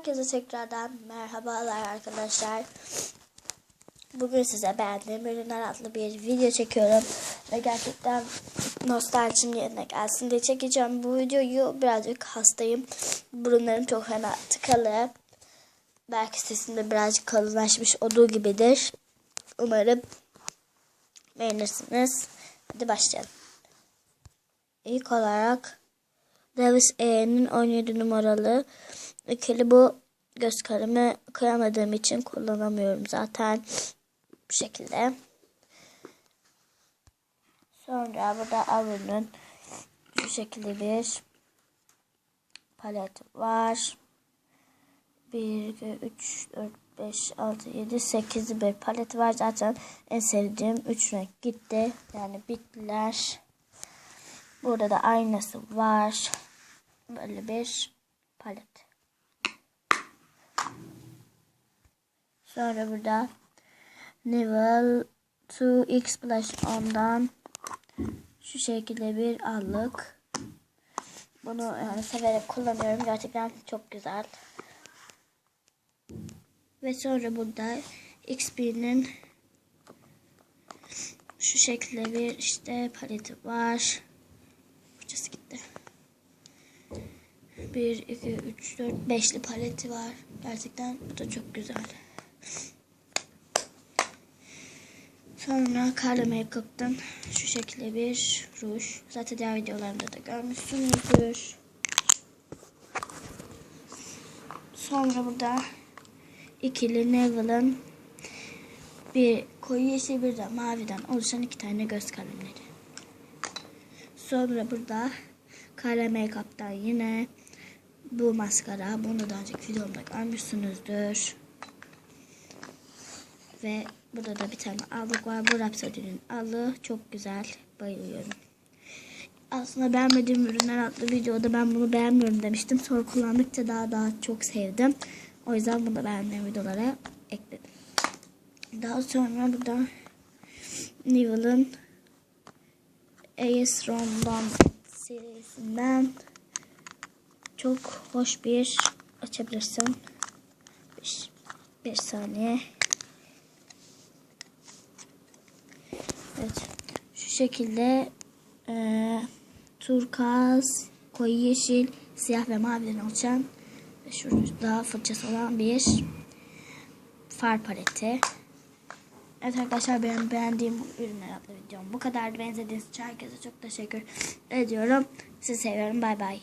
Herkese tekrardan merhabalar arkadaşlar. Bugün size beğendiğim ürünler adlı bir video çekiyorum. Ve gerçekten nostaljim yerine gelsin diye çekeceğim. Bu videoyu birazcık hastayım. Burunlarım çok fena tıkalı. Belki sesim de birazcık kalınlaşmış olduğu gibidir. Umarım beğenirsiniz. Hadi başlayalım. İlk olarak Davis E'nin 17 numaralı ikili bu göz karımı kıyamadığım için kullanamıyorum zaten bu şekilde. Sonra burada Avon'un şu şekilde bir palet var. 1, 2, 3, 4, 5, 6, 7, 8 bir palet var. Zaten en sevdiğim 3 renk gitti. Yani bittiler. Burada da aynası var. Böyle bir palet. Sonra burada Nivel 2X Plus ondan şu şekilde bir allık. Bunu yani severek kullanıyorum. Gerçekten çok güzel. Ve sonra burada XP'nin şu şekilde bir işte paleti var. Fırçası gitti. 1, 2, 3, 4, 5'li paleti var. Gerçekten bu da çok güzel. Sonra Carla Makeup'tan şu şekilde bir ruj. Zaten diğer videolarımda da görmüşsünüzdür. Sonra burada ikili Neville'ın bir koyu yeşil bir de maviden oluşan iki tane göz kalemleri. Sonra burada Kara Makeup'tan yine bu maskara. Bunu daha önceki videomda görmüşsünüzdür. Ve burada da bir tane allık var. Bu Rhapsody'nin allığı. Çok güzel. Bayılıyorum. Aslında beğenmediğim ürünler adlı videoda ben bunu beğenmiyorum demiştim. Sonra kullandıkça daha daha çok sevdim. O yüzden bunu da beğendiğim videolara ekledim. Daha sonra burada Nivel'ın AS Rom'dan serisinden çok hoş bir açabilirsin. Bir, bir saniye. Evet. Şu şekilde e, turkaz, koyu yeşil, siyah ve maviden oluşan ve şurada fırçası olan bir far paleti. Evet arkadaşlar benim beğendiğim ürünler adlı videom bu kadar. Benzediğiniz için herkese çok teşekkür ediyorum. Sizi seviyorum. Bay bay.